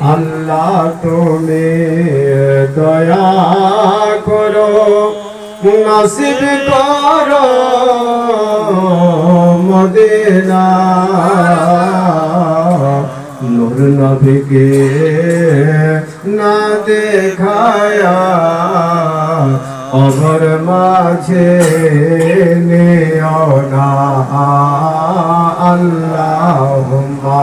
আল্লাহ তুমি দয়া করো, নসিব করো মদিনা। নূর নবীকে না দেখায়া অমর মাঝে নিও না। আল্লাহুম্মা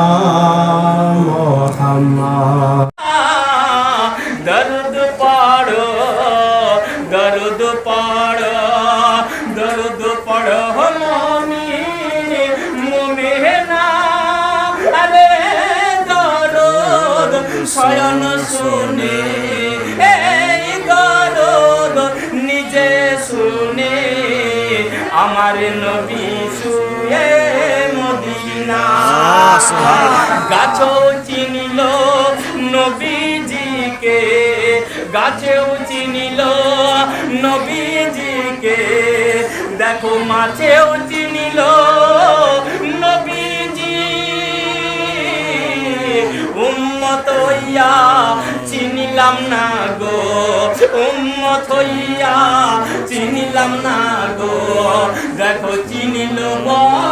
পড়ো দরদ পড়ো মমি মুমিনা আরে দরদ শয়ন শুনে এই দরদ নিজে শুনে আমার নবী শুয়ে মদিনা। গাছও গাছেও চিনিল নবীজিকে। দেখো মাছেও চিনিল নবীজি। উম্মত হইয়া চিনিলাম না গো, উম্মত হইয়া চিনিলাম না গো। দেখো চিনিল বনে